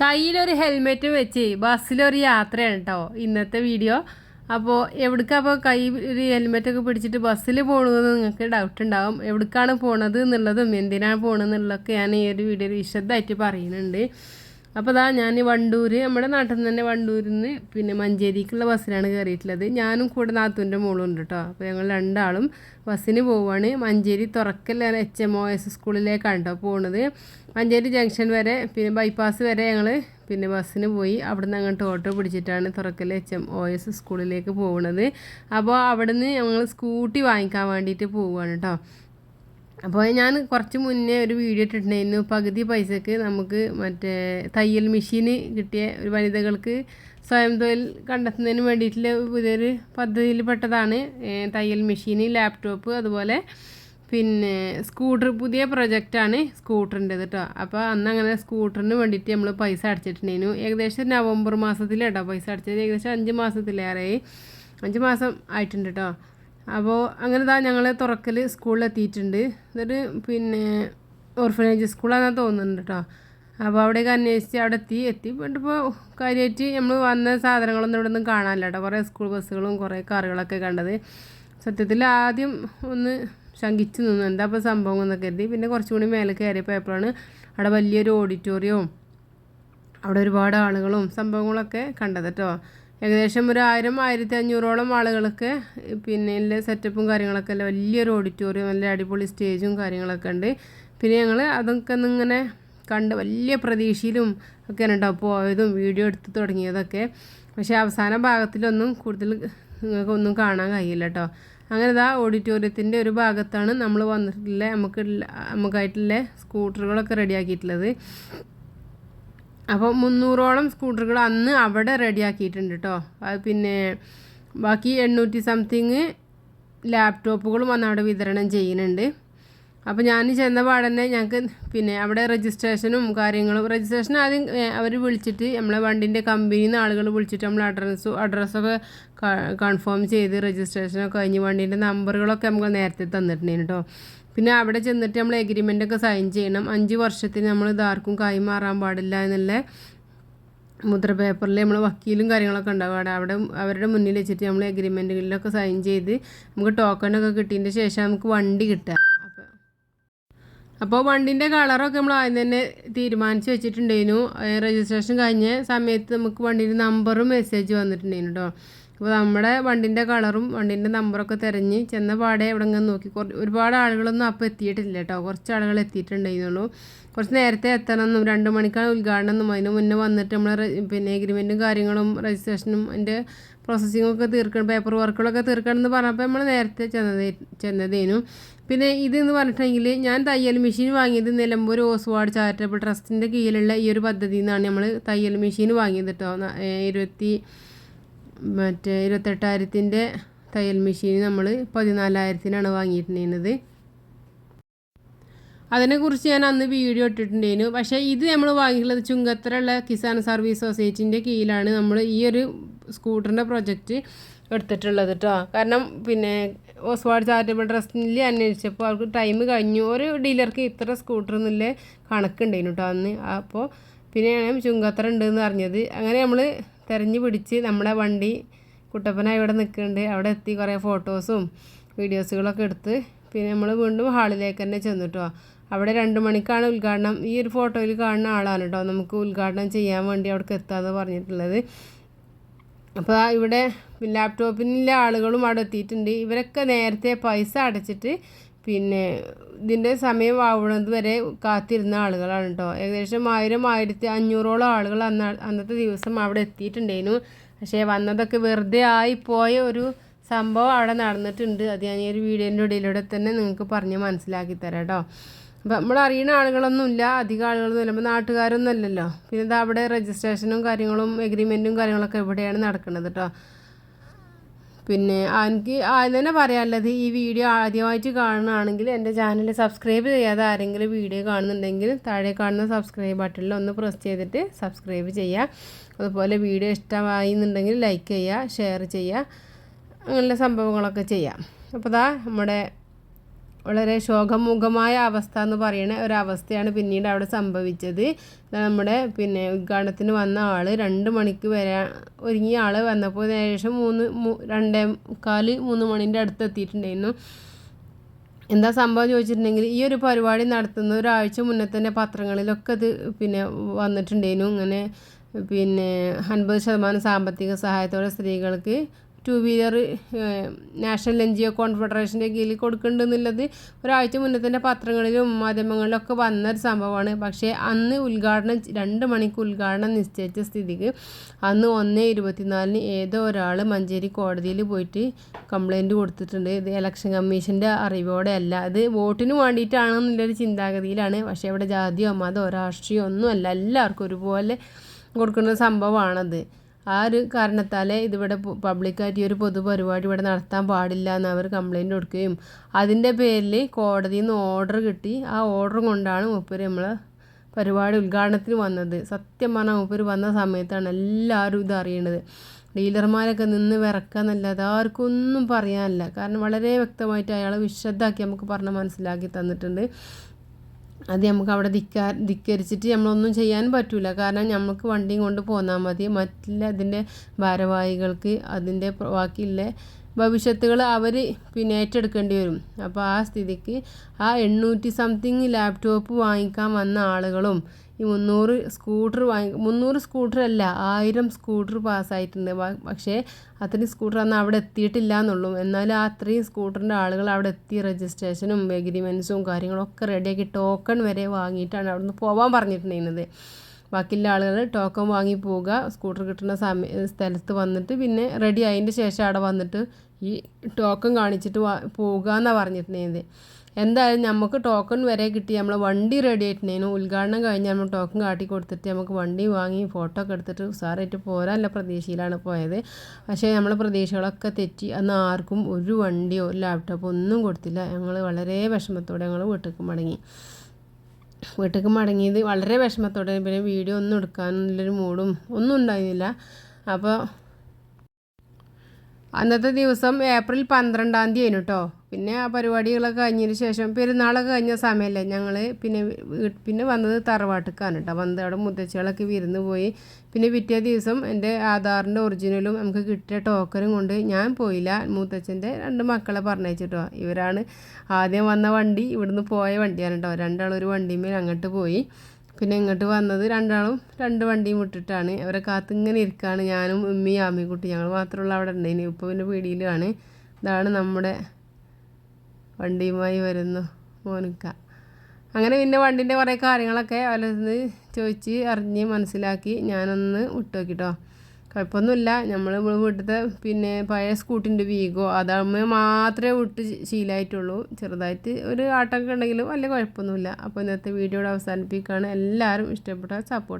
കയ്യിലൊരു ഹെൽമെറ്റ് വെച്ച് ബസ്സിലൊരു യാത്രയാണ് കേട്ടോ ഇന്നത്തെ വീഡിയോ അപ്പോൾ എവിടേക്കപ്പോൾ കൈ ഒരു ഹെൽമെറ്റൊക്കെ പിടിച്ചിട്ട് ബസ്സിൽ പോകണമെന്ന് നിങ്ങൾക്ക് ഡൗട്ട് ഉണ്ടാവും. എവിടേക്കാണ് പോണത് എന്നുള്ളതും എന്തിനാണ് പോകണമെന്നുള്ളതൊക്കെ ഞാൻ ഈ ഒരു വീഡിയോയിൽ വിശദമായിട്ട് പറയുന്നുണ്ട്. അപ്പോൾ അതാ ഞാൻ വണ്ടൂർ നമ്മുടെ നാട്ടിൽ നിന്ന് തന്നെ വണ്ടൂരിൽ നിന്ന് പിന്നെ മഞ്ചേരിക്കുള്ള ബസ്സിലാണ് കയറിയിട്ടുള്ളത് ഞാനും കൂടെ നാത്തൂന്റെ മോളും ഉണ്ട് കേട്ടോ അപ്പോൾ ഞങ്ങൾ രണ്ടാളും ബസ്സിന് പോവുകയാണ് Manjeri Thurakkal H M O S സ്കൂളിലേക്കാണ് കേട്ടോ പോണത്. മഞ്ചേരി ജംഗ്ഷൻ വരെ പിന്നെ ബൈപ്പാസ് വരെ ഞങ്ങൾ പിന്നെ ബസ്സിന് പോയി അവിടുന്ന് അങ്ങോട്ട് ഓട്ടോ പിടിച്ചിട്ടാണ് Thurakkal H M O S സ്കൂളിലേക്ക് പോകുന്നത് അപ്പോൾ അവിടുന്ന് ഞങ്ങൾ സ്കൂട്ടി വാങ്ങിക്കാൻ വേണ്ടിയിട്ട് പോവുകയാണ് കേട്ടോ അപ്പോൾ ഞാൻ കുറച്ച് മുന്നേ ഒരു വീഡിയോ ഇട്ടിട്ടുണ്ടായിരുന്നു. പകുതി പൈസക്ക് നമുക്ക് മറ്റേ തയ്യൽ മെഷീന് കിട്ടിയ ഒരു വനിതകൾക്ക് സ്വയം തൊഴിൽ കണ്ടെത്തുന്നതിന് വേണ്ടിയിട്ടുള്ള പുതിയൊരു പദ്ധതിയിൽ പെട്ടതാണ്. തയ്യൽ മെഷീന് ലാപ്ടോപ്പ് അതുപോലെ പിന്നെ സ്കൂട്ടർ പുതിയ പ്രൊജക്റ്റാണ് സ്കൂട്ടറിന്റെ കേട്ടോ അപ്പോൾ അന്ന് അങ്ങനെ സ്കൂട്ടറിന് വേണ്ടിയിട്ട് നമ്മൾ പൈസ അടച്ചിട്ടുണ്ടായിരുന്നു. ഏകദേശം നവംബർ മാസത്തിലേട്ടോ പൈസ അടച്ചത്. ഏകദേശം അഞ്ച് മാസത്തിലേറെ. അഞ്ച് മാസം ആയിട്ടുണ്ട് കേട്ടോ അപ്പോൾ അങ്ങനെ താ ഞങ്ങൾ തുറക്കൽ സ്കൂളിലെത്തിയിട്ടുണ്ട് ഇതൊരു പിന്നെ ഓർഫനേജ് സ്കൂളാണെന്ന് തോന്നുന്നുണ്ട് കേട്ടോ അപ്പോൾ അവിടേക്ക് അന്വേഷിച്ച് അവിടെ എത്തി. എത്തി ഇപ്പോൾ കാര്യമായിട്ട് നമ്മൾ വന്ന സാധനങ്ങളൊന്നും ഇവിടെ ഒന്നും കാണാനില്ല കേട്ടോ കുറേ സ്കൂൾ ബസ്സുകളും കുറേ കാറുകളൊക്കെ കണ്ടത്. സത്യത്തിൽ ആദ്യം ഒന്ന് ശങ്കിച്ച് നിന്നു. എന്താ ഇപ്പോൾ സംഭവം എന്നൊക്കെ കരുതി. പിന്നെ കുറച്ചും കൂടി മേലെ കയറിയപ്പോഴാണ് അവിടെ വലിയൊരു ഓഡിറ്റോറിയവും അവിടെ ഒരുപാട് ആളുകളും സംഭവങ്ങളൊക്കെ കണ്ടത് കേട്ടോ ഏകദേശം ഒരു ആയിരം ആയിരത്തി അഞ്ഞൂറോളം ആളുകൾക്ക് പിന്നെ എല്ലാ സെറ്റപ്പും കാര്യങ്ങളൊക്കെ അല്ല വലിയൊരു ഓഡിറ്റോറിയം നല്ല അടിപൊളി സ്റ്റേജും കാര്യങ്ങളൊക്കെ ഉണ്ട്. പിന്നെ ഞങ്ങൾ അതൊക്കെ ഇങ്ങനെ കണ്ട് വലിയ പ്രതീക്ഷയിലും ഒക്കെ കേട്ടോ പോയതും വീഡിയോ എടുത്ത് തുടങ്ങിയതൊക്കെ. പക്ഷേ അവസാന ഭാഗത്തിലൊന്നും കൂടുതൽ നിങ്ങൾക്ക് ഒന്നും കാണാൻ കഴിയില്ല കേട്ടോ അങ്ങനെ ഇതാ ഓഡിറ്റോറിയത്തിന്റെ ഒരു ഭാഗത്താണ് നമ്മൾ വന്നിട്ടുള്ള നമുക്ക് നമുക്കായിട്ടുള്ള സ്കൂട്ടറുകളൊക്കെ റെഡിയാക്കിയിട്ടുള്ളത് അപ്പോൾ മുന്നൂറോളം സ്കൂട്ടറുകൾ അന്ന് അവിടെ റെഡിയാക്കിയിട്ടുണ്ട് കേട്ടോ അത് പിന്നെ ബാക്കി എണ്ണൂറ്റി സംതിങ് ലാപ്ടോപ്പുകളും അന്ന് അവിടെ വിതരണം ചെയ്യുന്നുണ്ട്. അപ്പോൾ ഞാൻ ചെന്ന പാടന്നെ ഞങ്ങൾക്ക് പിന്നെ അവിടെ രജിസ്ട്രേഷനും കാര്യങ്ങളും. രജിസ്ട്രേഷൻ ആദ്യം അവർ വിളിച്ചിട്ട് നമ്മളെ വണ്ടിന്റെ കമ്പനിയിൽ നിന്ന് ആളുകൾ വിളിച്ചിട്ട് നമ്മൾ അഡ്രസ്സും അഡ്രസ്സൊക്കെ കൺഫേം ചെയ്ത് രജിസ്ട്രേഷനൊക്കെ കഴിഞ്ഞ് വണ്ടീന്റെ നമ്പറുകളൊക്കെ നമുക്ക് നേരത്തെ തന്നിട്ടുണ്ടായിരുന്നു കേട്ടോ പിന്നെ അവിടെ ചെന്നിട്ട് നമ്മൾ എഗ്രിമെന്റ് ഒക്കെ സൈൻ ചെയ്യണം. അഞ്ച് വർഷത്തിന് നമ്മൾ ഇതാർക്കും കൈമാറാൻ പാടില്ല എന്നുള്ള മുദ്ര പേപ്പറിൽ നമ്മൾ വക്കീലും കാര്യങ്ങളൊക്കെ ഉണ്ടാവും. അവിടെ അവിടെ അവരുടെ മുന്നിൽ വെച്ചിട്ട് നമ്മൾ എഗ്രിമെന്റുകളിലൊക്കെ സൈൻ ചെയ്ത് നമുക്ക് ടോക്കണൊക്കെ കിട്ടിയതിന്റെ ശേഷം നമുക്ക് വണ്ടി കിട്ടുക. അപ്പോൾ അപ്പോൾ വണ്ടിന്റെ കളറൊക്കെ നമ്മൾ ആദ്യം തന്നെ തീരുമാനിച്ച് വെച്ചിട്ടുണ്ടായിരുന്നു. രജിസ്ട്രേഷൻ കഴിഞ്ഞ സമയത്ത് നമുക്ക് വണ്ടിന്റെ നമ്പറും മെസ്സേജ് വന്നിട്ടുണ്ടായിരുന്നു കേട്ടോ അപ്പോൾ നമ്മുടെ വണ്ടിന്റെ കളറും വണ്ടിന്റെ നമ്പറൊക്കെ തിരഞ്ഞ് ചെന്ന പാടെ എവിടെ ഇങ്ങനെ നോക്കി ഒരുപാട് ആളുകളൊന്നും അപ്പോൾ എത്തിയിട്ടില്ല കേട്ടോ. കുറച്ച് ആളുകൾ എത്തിയിട്ടുണ്ടായിരുന്നുള്ളൂ. കുറച്ച് നേരത്തെ എത്തണമെന്നും രണ്ട് മണിക്കാണ് ഉദ്ഘാടനം എന്നും അതിന് മുന്നേ വന്നിട്ട് നമ്മൾ പിന്നെ എഗ്രിമെന്റും കാര്യങ്ങളും രജിസ്ട്രേഷനും അതിന്റെ പ്രോസസ്സിങ്ങും ഒക്കെ തീർക്കണം പേപ്പർ വർക്കുകളൊക്കെ തീർക്കണം എന്ന് പറഞ്ഞപ്പോൾ നമ്മൾ നേരത്തെ ചെന്നത് ചെന്നതേനു. പിന്നെ ഇതെന്ന് പറഞ്ഞിട്ടുണ്ടെങ്കിൽ ഞാൻ തയ്യൽ മെഷീൻ വാങ്ങിയത് നിലമ്പൂർ ഓസ്വാർഡ് ചാരിറ്റബിൾ ട്രസ്റ്റിന്റെ കീഴിലുള്ള ഈ ഒരു പദ്ധതിയിൽ നിന്നാണ് നമ്മൾ തയ്യൽ മെഷീൻ വാങ്ങിയത് കേട്ടോ. ഇരുപത്തി മറ്റേ ഇരുപത്തെട്ടായിരത്തിന്റെ തയ്യൽ മെഷീൻ നമ്മൾ പതിനാലായിരത്തിനാണ് വാങ്ങിയിട്ടുണ്ടായിരുന്നത്. അതിനെക്കുറിച്ച് ഞാൻ അന്ന് വീഡിയോ ഇട്ടിട്ടുണ്ടായിരുന്നു. പക്ഷേ ഇത് നമ്മൾ വാങ്ങിയിട്ടുള്ളത് ചുങ്കത്തറുള്ള കിസാൻ സർവീസ് സൊസൈറ്റിന്റെ കീഴിലാണ് നമ്മൾ ഈ ഒരു സ്കൂട്ടറിന്റെ പ്രൊജക്റ്റ് എടുത്തിട്ടുള്ളത് കേട്ടോ കാരണം പിന്നെ ഓസ്വാഡ് ചാരിറ്റബിൾ ട്രസ്റ്റിൽ അന്വേഷിച്ചപ്പോൾ അവർക്ക് ടൈം കഴിഞ്ഞു. ഒരു ഡീലർക്ക് ഇത്ര സ്കൂട്ടർ എന്നുള്ള കണക്കുണ്ടായിരുന്നു കേട്ടോ അന്ന്. അപ്പോൾ പിന്നെയാണ് ചുങ്കത്തറ ഉണ്ടെന്ന് അറിഞ്ഞത് അങ്ങനെ നമ്മൾ തിരഞ്ഞു പിടിച്ച് നമ്മുടെ വണ്ടി കുട്ടപ്പന ഇവിടെ നിൽക്കുന്നുണ്ട്. അവിടെ എത്തി കുറേ ഫോട്ടോസും വീഡിയോസുകളൊക്കെ എടുത്ത് പിന്നെ നമ്മൾ വീണ്ടും ഹാളിലേക്ക് തന്നെ ചെന്നു കേട്ടോ അവിടെ രണ്ട് മണിക്കാണ് ഉദ്ഘാടനം. ഈ ഒരു ഫോട്ടോയിൽ കാണുന്ന ആളാണ് കേട്ടോ നമുക്ക് ഉദ്ഘാടനം ചെയ്യാൻ വേണ്ടി അവിടേക്ക് എത്താമെന്ന് പറഞ്ഞിട്ടുള്ളത്. അപ്പോൾ ഇവിടെ ലാപ്ടോപ്പിനുള്ള ആളുകളും അവിടെ എത്തിയിട്ടുണ്ട്. ഇവരൊക്കെ നേരത്തെ പൈസ അടച്ചിട്ട് പിന്നെ ഇതിന്റെ സമയം ആവുന്നത് വരെ കാത്തിരുന്ന ആളുകളാണ് കേട്ടോ ഏകദേശം ആയിരം ആയിരത്തി അഞ്ഞൂറോളം ആളുകൾ അന്ന അന്നത്തെ ദിവസം അവിടെ എത്തിയിട്ടുണ്ടായിരുന്നു. പക്ഷേ വന്നതൊക്കെ വെറുതെ ആയിപ്പോയ ഒരു സംഭവം അവിടെ നടന്നിട്ടുണ്ട്. അത് ഞാൻ ഈ ഒരു വീഡിയോന്റെ ഇടയിലൂടെ തന്നെ നിങ്ങൾക്ക് പറഞ്ഞ് മനസ്സിലാക്കി തരാം കേട്ടോ അപ്പം നമ്മൾ അറിയുന്ന ആളുകളൊന്നുമില്ല. അധികം ആളുകളൊന്നും ഇല്ല. നാട്ടുകാരൊന്നും അല്ലല്ലോ. പിന്നെ അവിടെ രജിസ്ട്രേഷനും കാര്യങ്ങളും എഗ്രിമെന്റും കാര്യങ്ങളൊക്കെ ഇവിടെയാണ് നടക്കുന്നത് കേട്ടോ പിന്നെ എനിക്ക് ആദ്യം തന്നെ പറയാനുള്ളത് ഈ വീഡിയോ ആദ്യമായിട്ട് കാണുകയാണെങ്കിൽ എന്റെ ചാനൽ സബ്സ്ക്രൈബ് ചെയ്യാതെ ആരെങ്കിലും വീഡിയോ കാണുന്നുണ്ടെങ്കിൽ താഴെ കാണുന്ന സബ്സ്ക്രൈബ് ബട്ടണിൽ ഒന്ന് പ്രസ് ചെയ്തിട്ട് സബ്സ്ക്രൈബ് ചെയ്യുക. അതുപോലെ വീഡിയോ ഇഷ്ടമായി എന്നുണ്ടെങ്കിൽ ലൈക്ക് ചെയ്യുക ഷെയർ ചെയ്യുക അങ്ങനെയുള്ള സംഭവങ്ങളൊക്കെ ചെയ്യാം അപ്പോൾ ദാ നമ്മുടെ വളരെ ശോകമുഖമായ അവസ്ഥ എന്ന് പറയുന്ന ഒരവസ്ഥയാണ് പിന്നീട് അവിടെ സംഭവിച്ചത്. നമ്മുടെ പിന്നെ ഉദ്ഘാടനത്തിന് വന്ന ആൾ രണ്ട് മണിക്ക് വരെ ഒരുങ്ങിയ ആൾ വന്നപ്പോൾ ഏകദേശം മൂന്ന് രണ്ടേ കാൽ മൂന്ന് മണിന്റെ അടുത്ത് എത്തിയിട്ടുണ്ടായിരുന്നു. എന്താ സംഭവം ചോദിച്ചിട്ടുണ്ടെങ്കിൽ ഈ ഒരു പരിപാടി നടത്തുന്ന ഒരാഴ്ച മുന്നേ തന്നെ പത്രങ്ങളിലൊക്കെ അത് പിന്നെ വന്നിട്ടുണ്ടായിരുന്നു. ഇങ്ങനെ പിന്നെ അൻപത് ശതമാനം സാമ്പത്തിക സഹായത്തോടെ സ്ത്രീകൾക്ക് two wheeler national N G O കോൺഫെഡറേഷന്റെ കീഴിൽ കൊടുക്കുന്നുണ്ടെന്നുള്ളത് ഒരാഴ്ച മുന്നേ തന്നെ പത്രങ്ങളിലും മാധ്യമങ്ങളിലൊക്കെ വന്ന ഒരു സംഭവമാണ്. പക്ഷേ അന്ന് ഉദ്ഘാടനം രണ്ട് മണിക്ക് ഉദ്ഘാടനം നിശ്ചയിച്ച സ്ഥിതിക്ക് അന്ന് ഒന്ന് ഇരുപത്തിനാലിന് ഏതോ ഒരാൾ മഞ്ചേരി കോടതിയിൽ പോയിട്ട് കംപ്ലൈന്റ് കൊടുത്തിട്ടുണ്ട്. ഇത് ഇലക്ഷൻ കമ്മീഷന്റെ അറിവോടെ അല്ല അത് വോട്ടിന് വേണ്ടിയിട്ടാണെന്നുള്ളൊരു ചിന്താഗതിയിലാണ്. പക്ഷേ ഇവിടെ ജാതിയോ മതമോ രാഷ്ട്രീയമോ ഒന്നുമല്ല എല്ലാവർക്കും ഒരുപോലെ കൊടുക്കുന്ന സംഭവമാണത്. ആ ഒരു കാരണത്താലേ ഇതിവിടെ പബ്ലിക്കായിട്ട് ഈ ഒരു പൊതുപരിപാടി ഇവിടെ നടത്താൻ പാടില്ല എന്ന് അവർ കംപ്ലയിന്റ് കൊടുക്കുകയും അതിന്റെ പേരിൽ കോടതിയിൽ നിന്ന് ഓർഡർ കിട്ടി. ആ ഓർഡർ കൊണ്ടാണ് മൂപ്പര് നമ്മൾ പരിപാടി ഉദ്ഘാടനത്തിന് വന്നത്. സത്യം പറഞ്ഞാൽ മൂപ്പര് വന്ന സമയത്താണ് എല്ലാവരും ഇത് അറിയണത്. ഡീലർമാരൊക്കെ നിന്ന് വിറക്കാന്നല്ലാതെ ആർക്കും ഒന്നും പറയാനില്ല. കാരണം വളരെ വ്യക്തമായിട്ട് അയാൾ വിശദമാക്കി നമുക്ക് പറഞ്ഞ് മനസ്സിലാക്കി തന്നിട്ടുണ്ട്. അത് നമുക്ക് അവിടെ ധിക്കാ ധിക്കരിച്ചിട്ട് നമ്മളൊന്നും ചെയ്യാൻ പറ്റില്ല കാരണം നമുക്ക് വണ്ടിയും കൊണ്ട് പോന്നാൽ മതി. മറ്റുള്ള അതിന്റെ ഭാരവാഹികൾക്ക് അതിന്റെ ബാക്കിയുള്ള ഭവിഷ്യത്തുകൾ അവർ പിന്നെ ഏറ്റെടുക്കേണ്ടി വരും. അപ്പോൾ ആ സ്ഥിതിക്ക് ആ എണ്ണൂറ്റി സംതിങ് ലാപ്ടോപ്പ് വാങ്ങിക്കാൻ വന്ന ആളുകളും ഈ മുന്നൂറ് സ്കൂട്ടർ വാങ്ങി മുന്നൂറ് സ്കൂട്ടർ അല്ല ആയിരം സ്കൂട്ടർ പാസ്സായിട്ടുണ്ട്. പക്ഷേ അത്രയും സ്കൂട്ടർ അന്ന് അവിടെ എത്തിയിട്ടില്ല എന്നുള്ളൂ. എന്നാലും ആ അത്രയും സ്കൂട്ടറിന്റെ ആളുകൾ അവിടെ എത്തി രജിസ്ട്രേഷനും എഗ്രിമെൻസും കാര്യങ്ങളൊക്കെ റെഡിയാക്കി ടോക്കൺ വരെ വാങ്ങിയിട്ടാണ് അവിടെ നിന്ന് പോകാൻ പറഞ്ഞിട്ടുണ്ടായിരുന്നത്. ബാക്കിയുള്ള ആളുകൾ ടോക്കൺ വാങ്ങി പോവുക സ്കൂട്ടർ കിട്ടുന്ന സമയ സ്ഥലത്ത് വന്നിട്ട് പിന്നെ റെഡി ആയതിന്റെ ശേഷം അവിടെ വന്നിട്ട് ഈ ടോക്കൺ കാണിച്ചിട്ട് പോവുക എന്നാണ് പറഞ്ഞിട്ടുണ്ട് എന്തായാലും നമുക്ക് ടോക്കൺ വരെ കിട്ടി. നമ്മൾ വണ്ടി റെഡി ആയിട്ടുണ്ടായിരുന്നു. ഉദ്ഘാടനം കഴിഞ്ഞ് നമ്മൾ ടോക്കൺ കാട്ടി കൊടുത്തിട്ട് നമുക്ക് വണ്ടി വാങ്ങി ഫോട്ടോ ഒക്കെ എടുത്തിട്ട് ഉസാറായിട്ട് പോരാനല്ല പ്രതീക്ഷയിലാണ് പോയത്. പക്ഷേ നമ്മളെ പ്രതീക്ഷകളൊക്കെ തെറ്റി. അന്ന് ആർക്കും ഒരു വണ്ടിയോ ലാപ്ടോപ്പോ ഒന്നും കൊടുത്തില്ല. ഞങ്ങൾ വളരെ വിഷമത്തോടെ ഞങ്ങൾ വീട്ടിലേക്ക് മടങ്ങി. വീട്ടിലേക്ക് മടങ്ങിയത് വളരെ വിഷമത്തോടെ. പിന്നെ വീഡിയോ ഒന്നും എടുക്കാനുള്ളൊരു മൂഡും ഒന്നും ഉണ്ടായിരുന്നില്ല. അപ്പോൾ അന്നത്തെ ദിവസം ഏപ്രിൽ പന്ത്രണ്ടാം തീയതി കേട്ടോ പിന്നെ ആ പരിപാടികളൊക്കെ കഴിഞ്ഞതിന് ശേഷം പെരുന്നാളൊക്കെ കഴിഞ്ഞ സമയമല്ലേ ഞങ്ങൾ പിന്നെ പിന്നെ വന്നത് തറവാട്ടിക്കാണ് കേട്ടോ വന്നത് അവിടെ മുത്തച്ഛികളൊക്കെ വിരുന്ന് പോയി. പിന്നെ പിറ്റേ ദിവസം എന്റെ ആധാറിന്റെ ഒറിജിനലും നമുക്ക് കിട്ടിയ ടോക്കനും കൊണ്ട് ഞാൻ പോയില്ല. മൂത്തച്ഛന്റെ രണ്ട് മക്കളെ പറഞ്ഞയച്ചിട്ടോ ഇവരാണ് ആദ്യം വന്ന വണ്ടി ഇവിടുന്ന് പോയ വണ്ടിയാണ് കേട്ടോ രണ്ടാളൊരു വണ്ടിമേൽ അങ്ങോട്ട് പോയി. പിന്നെ ഇങ്ങോട്ട് വന്നത് രണ്ടാളും രണ്ട് വണ്ടിയും വിട്ടിട്ടാണ്. അവരെ കാത്ത് ഇങ്ങനെ ഇരിക്കുകയാണ് ഞാനും ഉമ്മി ആമിക്കുട്ടി ഞങ്ങൾ മാത്രമുള്ള അവിടെ ഉണ്ടായിന്. ഇപ്പോൾ പിന്നെ പീടിയിലാണ് ഇതാണ് നമ്മുടെ വണ്ടിയുമായി വരുന്നു മോനിക്ക. അങ്ങനെ പിന്നെ വണ്ടിന്റെ കുറേ കാര്യങ്ങളൊക്കെ അവരത് ചോദിച്ച് അറിഞ്ഞ് മനസ്സിലാക്കി ഞാനൊന്ന് വിട്ടുനോക്കിട്ടോ കുഴപ്പമൊന്നുമില്ല. നമ്മൾ വീട്ടിലത്തെ പിന്നെ പഴയ സ്കൂട്ടിന്റെ വീഗോ അതാകുമ്പോൾ മാത്രമേ വിട്ട് ശീലമായിട്ടുള്ളൂ ചെറുതായിട്ട് ഒരു ആട്ടമൊക്കെ ഉണ്ടെങ്കിലും വലിയ കുഴപ്പമൊന്നുമില്ല. അപ്പോൾ ഇന്നത്തെ വീഡിയോയുടെ അവസാനിപ്പിക്കുകയാണ്. എല്ലാവരും ഇഷ്ടപ്പെട്ട സപ്പോർട്ട്